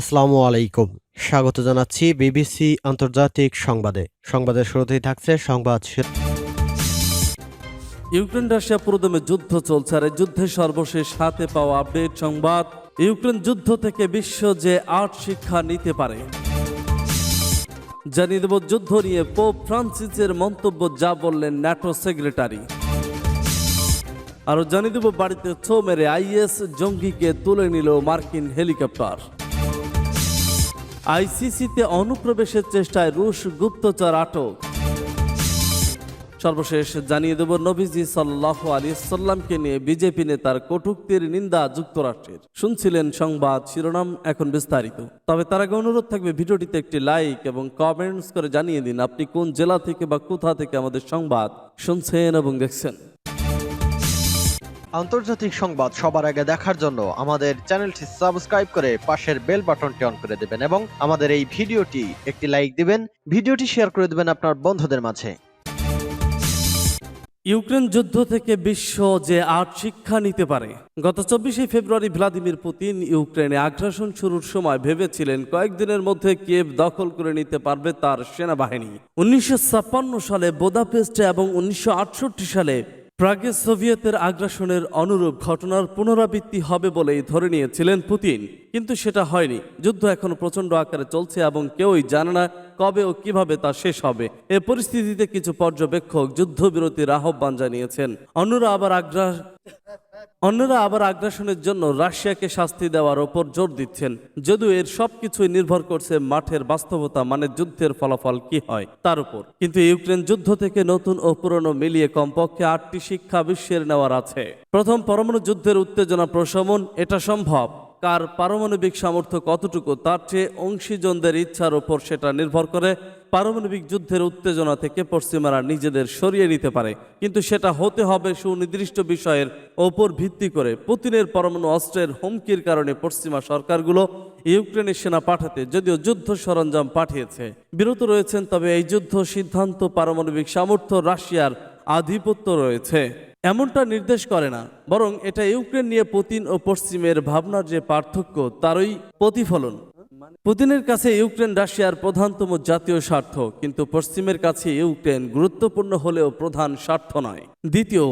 আসসালামু আলাইকুম। স্বাগত জানাচ্ছি বিবিসি আন্তর্জাতিক সংবাদে। সংবাদের শুরুতেই থাকছে সংবাদ ইউক্রেন রাশিয়া পুরোদমে যুদ্ধ চলছে আর যুদ্ধে সর্বশেষ হাতে পাওয়া আপডেট সংবাদ, ইউক্রেন যুদ্ধ থেকে বিশ্ব যে আর্ট শিক্ষা নিতে পারে। জানিয়ে দেব, যুদ্ধ নিয়ে পোপ ফ্রান্সিসের মন্তব্য যা বললেন ন্যাটো সেক্রেটারি। আরও জানিয়ে দেব, বাড়িতে ছো মেরে আইএস জঙ্গিকে তুলে নিল মার্কিন হেলিকপ্টার। আইসিসিতে অনুপ্রবেশের চেষ্টায় রুশ গুপ্তচর আটক। সর্বশেষ জানিয়ে দেব, নবীজি সাল্লাহ আলী সাল্লামকে নিয়ে বিজেপি নেতার কটুক্তির নিন্দা যুক্তরাষ্ট্রের। শুনছিলেন সংবাদ শিরোনাম এখন বিস্তারিত। তবে তার আগে অনুরোধ থাকবে, ভিডিওটিতে একটি লাইক এবং কমেন্টস করে জানিয়ে দিন, আপনি কোন জেলা থেকে বা কোথা থেকে আমাদের সংবাদ শুনছেন এবং দেখছেন। আন্তর্জাতিক সংবাদ সবার আগে দেখার জন্য আমাদের চ্যানেলটি সাবস্ক্রাইব করে পাশের বেল বাটনটি অন করে দেবেন এবং আমাদের এই ভিডিওটি একটি লাইক দিবেন, ভিডিওটি শেয়ার করে দেবেন আপনার বন্ধুদের মাঝে। ইউক্রেন যুদ্ধ থেকে বিশ্ব যে আর্ট শিক্ষা নিতে পারে। গত চব্বিশে ফেব্রুয়ারি ভ্লাদিমির পুতিন ইউক্রেনে আগ্রাসন শুরুর সময় ভেবেছিলেন কয়েকদিনের মধ্যে কিয়েভ দখল করে নিতে পারবে তার সেনাবাহিনী। উনিশশো ছাপ্পান্ন সালে বোদাপেস্টে এবং উনিশশো আটষট্টি সালে প্রাগে সোভিয়েতের আগ্রাসনের অনুরূপ ঘটনার পুনরাবৃত্তি হবে বলেই ধরে নিয়েছিলেন পুতিন। কিন্তু সেটা হয়নি। যুদ্ধ এখনও প্রচণ্ড আকারে চলছে এবং কেউই জানে না কবে ও কীভাবে তা শেষ হবে। এ পরিস্থিতিতে কিছু পর্যবেক্ষক যুদ্ধবিরতির আহ্বান জানিয়েছেন। অন্যরা আবার আগ্রা অন্যরা আবার আগ্রাসনের জন্য রাশিয়াকে শাস্তি দেওয়ার ওপর জোর দিচ্ছেন। যদিও এর সবকিছুই নির্ভর করছে মাঠের বাস্তবতা মানে যুদ্ধের ফলাফল কি হয় তার উপর। কিন্তু ইউক্রেন যুদ্ধ থেকে নতুন ও পুরনো মিলিয়ে কমপক্ষে আটটি শিক্ষা বিশ্বের নেওয়ার আছে। প্রথম পরমাণু যুদ্ধের উত্তেজনা প্রশমন, এটা সম্ভব। কার পারমাণবিক সামর্থ্য কতটুকু, তার চেয়ে অংশীজনদের ইচ্ছার ওপর সেটা নির্ভর করে। পারমাণবিক যুদ্ধের উত্তেজনা থেকে পশ্চিমারা নিজেদের সরিয়ে নিতে পারে। কিন্তু সেটা হতে হবে সুনির্দিষ্ট বিষয়ের ওপর ভিত্তি করে। পুতিনের পরমাণু অস্ত্রের হুমকির কারণে পশ্চিমা সরকারগুলো ইউক্রেনের সেনা পাঠাতে, যদিও যুদ্ধ সরঞ্জাম পাঠিয়েছে। বিরত রয়েছেন, তবে এই যুদ্ধ সিদ্ধান্ত পারমাণবিক সামর্থ্য রাশিয়ার আধিপত্য রয়েছে। এমনটা নির্দেশ করে না, বরং এটা ইউক্রেন নিয়ে পুতিন ও পশ্চিমের ভাবনার যে পার্থক্য, তারই প্রতিফলন। পুতিনের কাছে ইউক্রেন রাশিয়ার প্রধানতম জাতীয় স্বার্থ, কিন্তু পশ্চিমের কাছে ইউক্রেন গুরুত্বপূর্ণ হলেও প্রধান স্বার্থ নয়। দ্বিতীয়,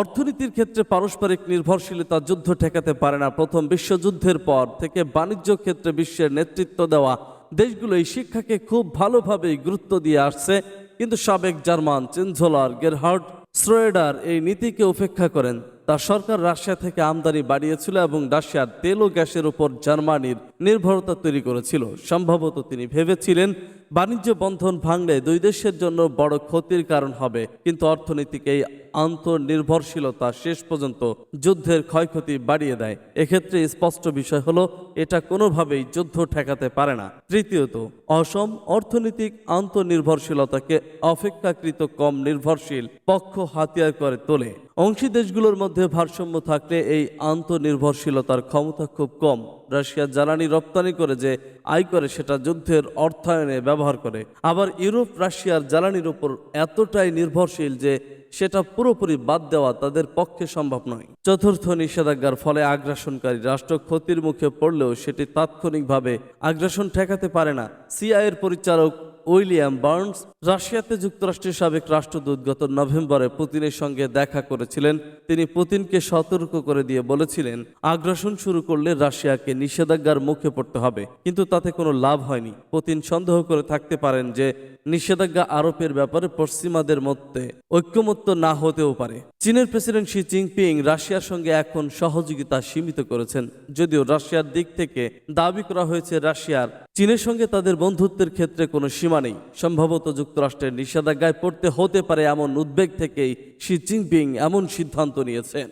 অর্থনীতির ক্ষেত্রে পারস্পরিক নির্ভরশীলতা যুদ্ধ ঠেকাতে পারে না। প্রথম বিশ্বযুদ্ধের পর থেকে বাণিজ্য ক্ষেত্রে বিশ্বের নেতৃত্ব দেওয়া দেশগুলো এই শিক্ষাকে খুব ভালোভাবেই গুরুত্ব দিয়ে আসছে। কিন্তু সাবেক জার্মান চেঞ্জলার গেরহার্ড শ্রোয়েডার এই নীতিকে উপেক্ষা করেন। তার সরকার রাশিয়া থেকে আমদানি বাড়িয়েছিল এবং রাশিয়ার তেল ও গ্যাসের উপর জার্মানির নির্ভরতা তৈরি করেছিল। সম্ভবত তিনি ভেবেছিলেন, বাণিজ্য বন্ধন ভাঙলে দুই দেশের জন্য বড় ক্ষতির কারণ হবে, কিন্তু অর্থনীতিকে এই আন্তর্নির্ভরশীলতা শেষ পর্যন্ত যুদ্ধের ক্ষয়ক্ষতি বাড়িয়ে দেয়। এক্ষেত্রে স্পষ্ট বিষয় হলো, এটা কোনোভাবেই যুদ্ধ ঠেকাতে পারে না। তৃতীয়ত, অসম অর্থনৈতিক আন্তর্নির্ভরশীলতাকে অপেক্ষাকৃত কম নির্ভরশীল পক্ষ হাতিয়ার করে তোলে। অংশী দেশগুলোর মধ্যে ভারসাম্য থাকলে এই আন্তর্নির্ভরশীলতার ক্ষমতা খুব কম। রাশিয়া জ্বালানি রপ্তানি করে যে আয় করে সেটা যুদ্ধের অর্থায়নে ব্যবহার করে। আবার ইউরোপ রাশিয়ার জ্বালানির উপর এতটাই নির্ভরশীল যে সেটা পুরোপুরি বাদ দেওয়া তাদের পক্ষে সম্ভব নয়। চতুর্থ নিষেধাজ্ঞার ফলে আগ্রাসনকারী রাষ্ট্র ক্ষতির মুখে পড়লেও সেটি তাৎক্ষণিকভাবে আগ্রাসন ঠেকাতে পারে না। সিআইয়ের পরিচালক উইলিয়াম বার্নস, রাশিয়াতে যুক্তরাষ্ট্রের সাবেক রাষ্ট্রদূত গত নভেম্বরে পুতিনের সঙ্গে দেখা করেছিলেন। তিনি পুতিনকে সতর্ক করে দিয়ে বলেছিলেন, আগ্রাসন শুরু করলে রাশিয়াকে নিষেধাজ্ঞার মুখে পড়তে হবে। কিন্তু তাতে কোনো লাভ হয়নি। পুতিন সন্দেহ করে থাকতে পারেন যে, নিষেধাজ্ঞা আরোপের ব্যাপারে পশ্চিমাদের মধ্যে ঐক্যমত্য না হতেও পারে। চীনের প্রেসিডেন্ট শি জিনপিং রাশিয়ার সঙ্গে এখন সহযোগিতা সীমিত করেছেন। যদিও রাশিয়ার দিক থেকে দাবি করা হয়েছে, রাশিয়ার চীনের সঙ্গে তাদের বন্ধুত্বের ক্ষেত্রে কোনো সীমা নেই। সম্ভবত যুক্তরাষ্ট্রের নিষেধাজ্ঞায় পড়তে হতে পারে এমন উদ্বেগ থেকেই শি জিনপিং এমন সিদ্ধান্ত নিয়েছেন।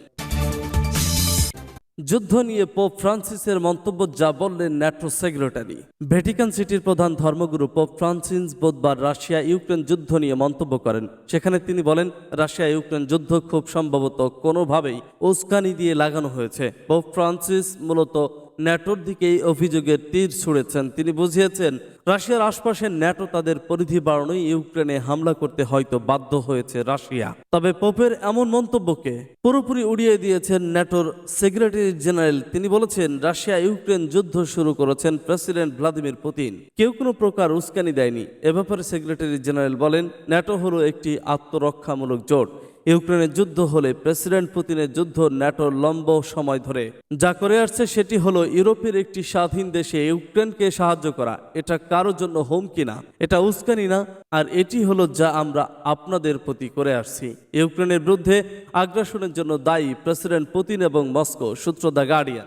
যুদ্ধ নিয়ে পোপ ফ্রান্সিসের মন্তব্য যা বললেন ন্যাটো সেক্রেটারি। ভ্যাটিকান সিটির প্রধান ধর্মগুরু পোপ ফ্রান্সিস বুধবার রাশিয়া ইউক্রেন যুদ্ধ নিয়ে মন্তব্য করেন। সেখানে তিনি বলেন, রাশিয়া ইউক্রেন যুদ্ধ খুব সম্ভবত কোনোভাবেই উস্কানি দিয়ে লাগানো হয়েছে। পোপ ফ্রান্সিস মূলত ন্যাটোর দিকে এই অভিযোগের তীর ছুঁড়েছেন। তিনি বুঝিয়েছেন, রাশিয়ার আশপাশে ন্যাটো তাদের পরিধি বাড়ানোই ইউক্রেনে হামলা করতে হয়তো বাধ্য হয়েছে রাশিয়া। তবে পোপের এমন মন্তব্যকে পুরোপুরি উড়িয়ে দিয়েছেন ন্যাটোর সেক্রেটারি জেনারেল। তিনি বলেছেন, রাশিয়া ইউক্রেন যুদ্ধ শুরু করেছেন প্রেসিডেন্ট ভ্লাদিমির পুতিন। কেউ কোনো প্রকার উস্কানি দেয়নি। এ ব্যাপারে সেক্রেটারি জেনারেল বলেন, ন্যাটো হলো একটি আত্মরক্ষামূলক জোট। ইউক্রেনের যুদ্ধ হলে প্রেসিডেন্ট পুতিনের যুদ্ধ ন্যাটোর লম্ব সময় ধরে। যা করে আসছে সেটি হলো ইউরোপের একটি স্বাধীন দেশে ইউক্রেনকে সাহায্য করা। এটা কারোর জন্য হুমকি না, এটা উস্কানি না, আর এটি হলো যা আমরা আপনাদের প্রতি করে আসছি। ইউক্রেনের বিরুদ্ধে আগ্রাসনের জন্য দায়ী প্রেসিডেন্ট পুতিন এবং মস্কো, সূত্র দ্য গার্ডিয়ান।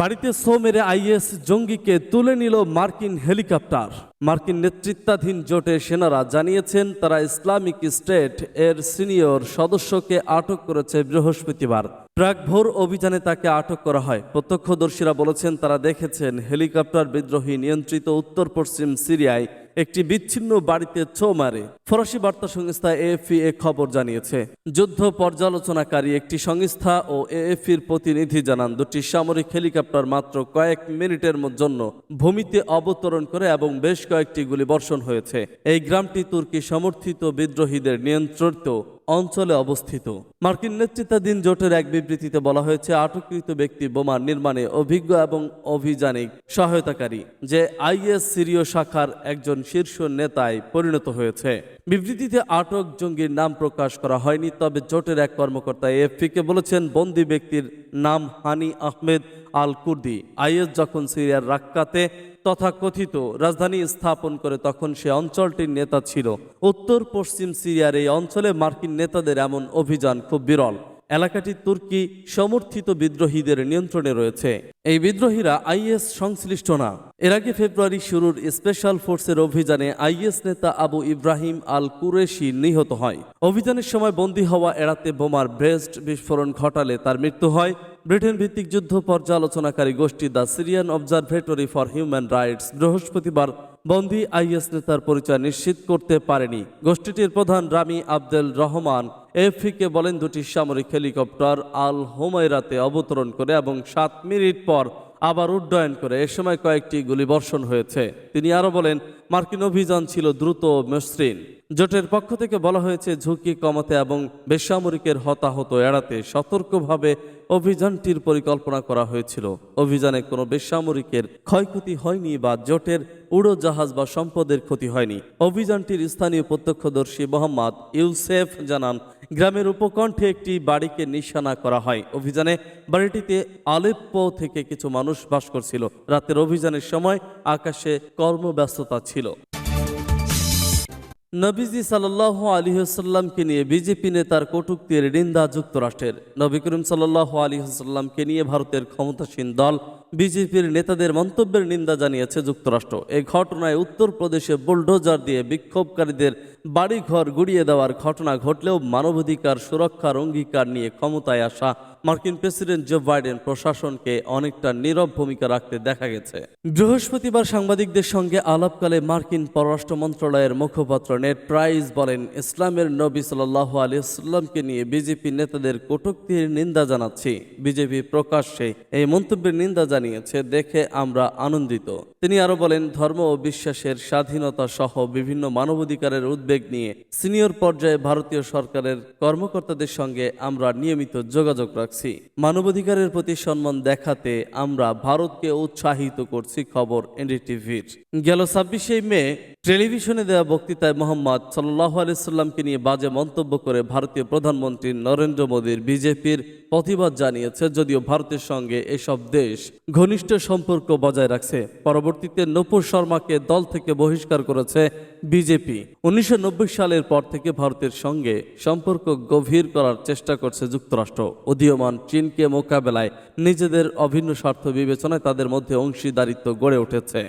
বাড়িতে সো মেরে আইএস জঙ্গিকে তুলে নিল মার্কিন হেলিকপ্টার। মার্কিন নেতৃত্বাধীন জোটের সেনারা জানিয়েছেন, তারা ইসলামিক স্টেট এর সিনিয়র সদস্যকে আটক করেছে বৃহস্পতিবার। প্রাক ভোর অভিযানে তাকে আটক করা হয়। প্রত্যক্ষদর্শীরা বলেছেন, তারা দেখেছেন হেলিকপ্টার বিদ্রোহী নিয়ন্ত্রিত উত্তর পশ্চিম সিরিয়ায় একটি বিচ্ছিন্ন বাড়িতে ছো মারে। ফরাসি বার্তা সংস্থা এএফপি এ খবর জানিয়েছে, যুদ্ধ পর্যালোচনাকারী একটি সংস্থা ও এএফপির প্রতিনিধি জানান, দুটি সামরিক হেলিকপ্টার মাত্র কয়েক মিনিটের জন্য ভূমিতে অবতরণ করে এবং বেশ কয়েকটি গুলি বর্ষণ হয়েছে। এই গ্রামটি তুর্কি সমর্থিত বিদ্রোহীদের নিয়ন্ত্রিত অঞ্চলে অবস্থিত। মার্কিন নেতৃত্বাধীন জোটের এক বিবৃতিতে বলা হয়েছে, আটককৃত ব্যক্তি বোমা নির্মাণে অভিজ্ঞ এবং অভিযানিক সহায়তাকারী, যে আইএস সিরীয় শাখার একজন শীর্ষ নেতায় পরিণত হয়েছে। বিবৃতিতে আটক জঙ্গির নাম প্রকাশ করা হয়নি, তবে জোটের এক কর্মকর্তা এফপিকে বলেছেন, বন্দি ব্যক্তির নাম হানি আহমেদ আল কুর্দি আইএস যখন সিরিয়ার রাক্কাতে তথাকথিত রাজধানী স্থাপন করে তখন সে অঞ্চলটির নেতা ছিল। উত্তর পশ্চিম সিরিয়ার এই অঞ্চলে মার্কিন নেতাদের এমন অভিযান খুব বিরল। এলাকাটি তুর্কি সমর্থিত বিদ্রোহীদের নিয়ন্ত্রণে রয়েছে। এই বিদ্রোহীরা আইএস সংশ্লিষ্ট না। এর আগে ফেব্রুয়ারি শুরুর স্পেশাল ফোর্সের অভিযানে আইএস নেতা আবু ইব্রাহিম আল কুরেশি নিহত হয়। অভিযানের সময় বন্দী হওয়া এড়াতে বোমার ব্রেস্ট বিস্ফোরণ ঘটালে তার মৃত্যু হয়। ব্রিটেন ভিত্তিক যুদ্ধ পর্যালোচনাকারী গোষ্ঠী the Syrian Observatory for Human Rights বৃহস্পতিবার বন্দি আইএস নেতার পরিচয় নিশ্চিত করতে পারেনি। গোষ্ঠীটির প্রধান রামি আব্দেল রহমান এফিকে বলেন দুটি সামরিক হেলিকপ্টার আল হোমাইরাতে অবতরণ করে এবং সাত মিনিট পর আবার উড্ডয়ন করে। এ সময় কয়েকটি গুলি বর্ষণ হয়েছে। তিনি আরও বলেন, মার্কিন অভিযান ছিল দ্রুত মসৃণ। জোটের পক্ষ থেকে বলা হয়েছে, ঝুঁকি কমাতে এবং বেসামরিকের হতাহত এড়াতে সতর্কভাবে অভিযানটির পরিকল্পনা করা হয়েছিল। অভিযানে কোনো বেসামরিকের ক্ষয়ক্ষতি হয়নি বা জোটের উড়োজাহাজ বা সম্পদের ক্ষতি হয়নি। অভিযানটির স্থানীয় প্রত্যক্ষদর্শী মোহাম্মদ ইউসেফ জানান, গ্রামের উপকণ্ঠে একটি বাড়িকে নিশানা করা হয়। অভিযানে বাড়িটিতে আলেপ্পো থেকে কিছু মানুষ বাস করছিল। রাতের অভিযানের সময় আকাশে কর্মব্যস্ততা ছিল। নবীজি সাল্লাহ আলিহাসাল্লামকে নিয়ে বিজেপি নেতার কটুক্তির নিন্দা যুক্তরাষ্ট্রের। নবী করিম সাল্লাহ আলিহাসাল্লামকে নিয়ে ভারতের ক্ষমতাসীন দল বিজেপির নেতাদের মন্তব্যের নিন্দা জানিয়েছে যুক্তরাষ্ট্র। এই ঘটনায় উত্তরপ্রদেশে বুলডোজার দিয়ে বিক্ষোভকারীদের বাড়িঘর গুড়িয়ে দেওয়ার ঘটনা ঘটলেও মানবাধিকার সুরক্ষার অঙ্গীকার নিয়ে ক্ষমতায় আসা মার্কিন প্রেসিডেন্ট জো বাইডেন প্রশাসনকে অনেকটা নীরব ভূমিকা রাখতে দেখা গেছে। বৃহস্পতিবার সাংবাদিকদের সঙ্গে আলাপকালে মার্কিন পররাষ্ট্র মন্ত্রণালয়ের মুখপাত্র নেট প্রাইজ বলেন, ইসলামের নবী সাল্লাহ আলিয়াল্লামকে নিয়ে বিজেপি নেতাদের কটূক্তির নিন্দা জানাচ্ছি। বিজেপি প্রকাশ্যে এই মন্তব্যের নিন্দা জানিয়েছে, দেখে আমরা আনন্দিত। তিনি আরও বলেন, ধর্ম ও বিশ্বাসের স্বাধীনতা সহ বিভিন্ন মানবাধিকারের উদ্বেগ নিয়ে সিনিয়র পর্যায়ে ভারতীয় সরকারের কর্মকর্তাদের সঙ্গে আমরা নিয়মিত যোগাযোগ রাখছি। মানবাধিকারের প্রতি সম্মান দেখাতে আমরা ভারতকে উৎসাহিত করছি। খবর এনডিটিভির। গেল ছাব্বিশে মে, টেলিভিশনে দেওয়া বক্তৃতায় মোহাম্মদ সাল্লাহ আলাইসাল্লামকে নিয়ে বাজে মন্তব্য করে ভারতীয় প্রধানমন্ত্রী নরেন্দ্র মোদীর বিজেপির প্রতিবাদ জানিয়েছে, যদিও ভারতের সঙ্গে এসব দেশ ঘনিষ্ঠ সম্পর্ক বজায় রাখছে। পরবর্তীতে নপুর শর্মাকে দল থেকে বহিষ্কার করেছে বিজেপি। উনিশশো নব্বই সালের পর থেকে ভারতের সঙ্গে সম্পর্ক গভীর করার চেষ্টা করছে যুক্তরাষ্ট্র। উদীয়মান চীনকে মোকাবেলায় নিজেদের অভিন্ন স্বার্থ বিবেচনায় তাদের মধ্যে অংশীদারিত্ব গড়ে উঠেছে।